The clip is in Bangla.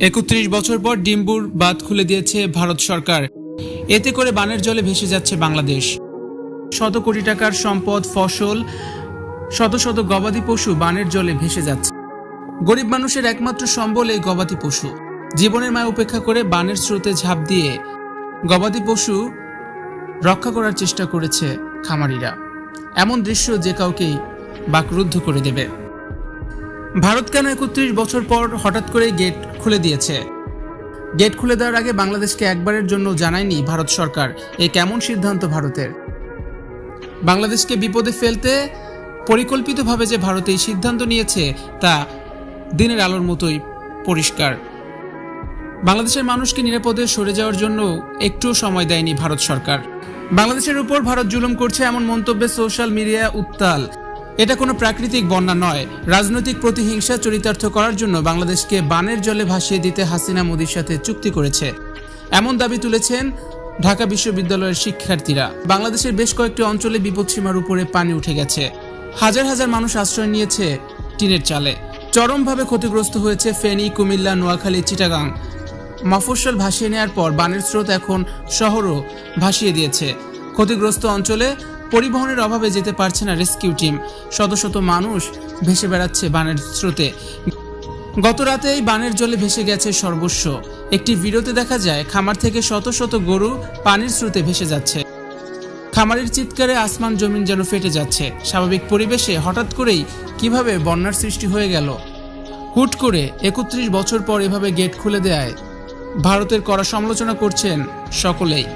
একত্রিশ বছর পর ডিম্বুর বাঁধ খুলে দিয়েছে ভারত সরকার। এতে করে বানের জলে ভেসে যাচ্ছে বাংলাদেশ। শত কোটি টাকার সম্পদ, ফসল, শত শত গবাদি পশু বানের জলে ভেসে যাচ্ছে। গরিব মানুষের একমাত্র সম্বল এই গবাদি পশু। জীবনের মায় উপেক্ষা করে বানের স্রোতে ঝাঁপ দিয়ে গবাদি পশু রক্ষা করার চেষ্টা করেছে খামারিরা। এমন দৃশ্য যে কাউকেই বাকরুদ্ধ করে দেবে। ভারত কেন একত্রিশ বছর পর হঠাৎ করে গেট খুলে দিয়েছে? গেট খুলে দেওয়ার আগে বাংলাদেশকে একবারের জন্য জানায়নি ভারত সরকার। এ কেমন সিদ্ধান্ত ভারতের? বাংলাদেশকে বিপদে ফেলতে পরিকল্পিতভাবে যে ভারত এই সিদ্ধান্ত নিয়েছে, তা দিনের আলোর মতোই পরিষ্কার। বাংলাদেশের মানুষকে নিরাপদে সরে যাওয়ার জন্য একটুও সময় দেয়নি ভারত সরকার। বাংলাদেশের উপর ভারত জুলুম করছে এমন মন্তব্যে সোশ্যাল মিডিয়া উত্তাল। এটা কোনো প্রাকৃতিক বন্যা নয়। রাজনৈতিক প্রতিহিংসা চরিতার্থ করার জন্য বাংলাদেশকে বানের জলে ভাসিয়ে দিতে হাসিনা মোদির সাথে চুক্তি করেছে। এমন দাবি তুলেছেন ঢাকা বিশ্ববিদ্যালয়ের শিক্ষার্থীরা। বাংলাদেশের বেশ কয়েকটি অঞ্চলে বিপদসীমার উপরে পানি উঠে গেছে। হাজার হাজার মানুষ আশ্রয় নিয়েছে টিনের চালে। চরমভাবে ক্ষতিগ্রস্ত হয়েছে ফেনী, কুমিল্লা, নোয়াখালী, চিটাগাং। মফস্বল ভাসিয়ে নেওয়ার পর বানের স্রোত এখন শহরও ভাসিয়ে দিয়েছে। ক্ষতিগ্রস্ত অঞ্চলে পরিবহনের অভাবে যেতে পারছে না রেস্কিউ টিম। শত শত মানুষ ভেসে বেড়াচ্ছে বানের স্রোতে। গত রাতেই বানের জলে ভেসে গেছে সর্বস্ব। একটি ভিডিওতে দেখা যায়, খামার থেকে শত শত গরু পানির স্রোতে ভেসে যাচ্ছে। খামারের চিৎকারে আসমান জমিন যেন ফেটে যাচ্ছে। স্বাভাবিক পরিবেশে হঠাৎ করেই কীভাবে বন্যার সৃষ্টি হয়ে গেল? হুট করে একত্রিশ বছর পর এভাবে গেট খুলে দেয় ভারতের কড়া সমালোচনা করছেন সকলেই।